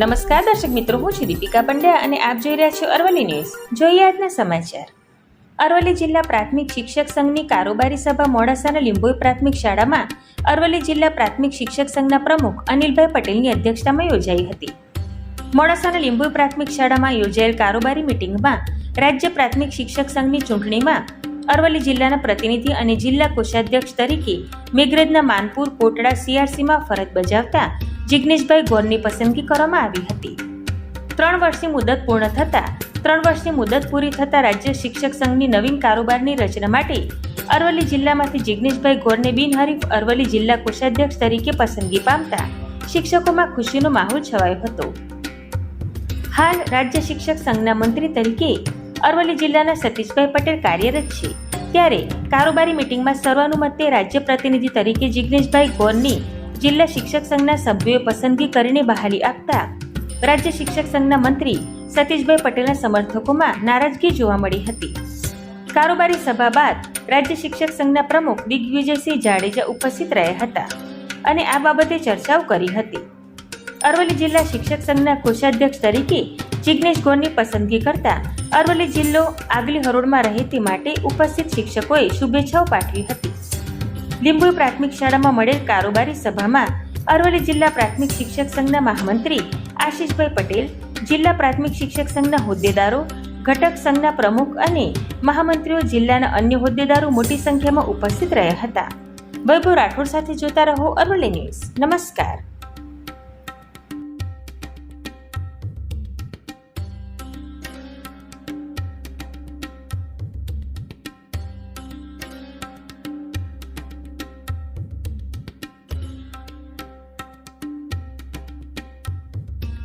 નમસ્કાર, દર્શક મિત્રો, હું છું દીપિકા પંડ્યા અને આપ જોઈ રહ્યા છો અરવલ્લી ન્યૂઝ. જોઈએ આજના સમાચાર. અરવલ્લી જિલ્લા પ્રાથમિક શિક્ષક સંઘની કારોબારી સભા મોડાસાના લીંબોઈ પ્રાથમિક શાળામાં અરવલ્લી જિલ્લા પ્રાથમિક શિક્ષક સંઘના પ્રમુખ અનિલભાઈ પટેલની અધ્યક્ષતામાં યોજાઈ હતી. મોડાસાના લીંબોઈ પ્રાથમિક શાળામાં યોજાયેલ કારોબારી મિટિંગમાં રાજ્ય પ્રાથમિક શિક્ષક સંઘની ચૂંટણીમાં અરવલ્લી જિલ્લાના પ્રતિનિધિ અને જિલ્લા કોષાધ્યક્ષ તરીકે મેઘરજના માનપુર, કોટડા, સીઆરસીમાં ફરજ બજાવતા જિગ્નેશભાઈ ગોરની પસંદગી કરવામાં આવી હતી. ત્રણ વર્ષની મુદત પૂર્ણ થતાં, ત્રણ વર્ષની મુદત પૂરી થતાં રાજ્ય શિક્ષક સંઘની નવીન કારોબારની રચના માટે અરવલ્લી જિલ્લામાંથી જિગ્નેશભાઈ ગોરને બિનહરીફ અરવલ્લી જિલ્લા કોષાધ્યક્ષ તરીકે પસંદગી પામતા શિક્ષકોમાં ખુશીનો માહોલ છવાયો હતો. હાલ રાજ્ય શિક્ષક સંઘના મંત્રી તરીકે અરવલ્લી જિલ્લાના સતીશભાઈ પટેલ કાર્યરત છે. ત્યારે કારોબારી મિટિંગમાં સર્વાનુમતે રાજ્ય પ્રતિનિધિ તરીકે જિગ્નેશભાઈ ગોરની જિલ્લા શિક્ષક સંઘના સભ્યોએ પસંદગી કરીને બહાલી આપતા રાજ્ય શિક્ષક સંઘના મંત્રી સતીશભાઈ પટેલના સમર્થકોમાં નારાજગી જોવા મળી હતી. કારોબારી સભા બાદ રાજ્ય શિક્ષક સંઘના પ્રમુખ દિગ્વિજયસિંહ જાડેજા ઉપસ્થિત રહ્યા હતા અને આ બાબતે ચર્ચાઓ કરી હતી. અરવલ્લી જિલ્લા શિક્ષક સંઘના કોષાધ્યક્ષ તરીકે જિગ્નેશ ગોરની પસંદગી કરતા અરવલ્લી જિલ્લો આગલી હરોળમાં રહે તે માટે ઉપસ્થિત શિક્ષકોએ શુભેચ્છાઓ પાઠવી હતી. લીંબોઈ પ્રાથમિક શાળામાં મળેલ કારોબારી સભામાં અરવલ્લી જિલ્લા પ્રાથમિક શિક્ષક સંઘના મહામંત્રી આશીષભાઈ પટેલ, જિલ્લા પ્રાથમિક શિક્ષક સંઘના હોદ્દેદારો, ઘટક સંઘના પ્રમુખ અને મહામંત્રીઓ જિલ્લાના અન્ય હોદ્દેદારો મોટી સંખ્યામાં ઉપસ્થિત રહ્યા હતા. વૈભવ રાઠોડ સાથે જોતા રહો અરવલ્લી ન્યૂઝ. નમસ્કાર.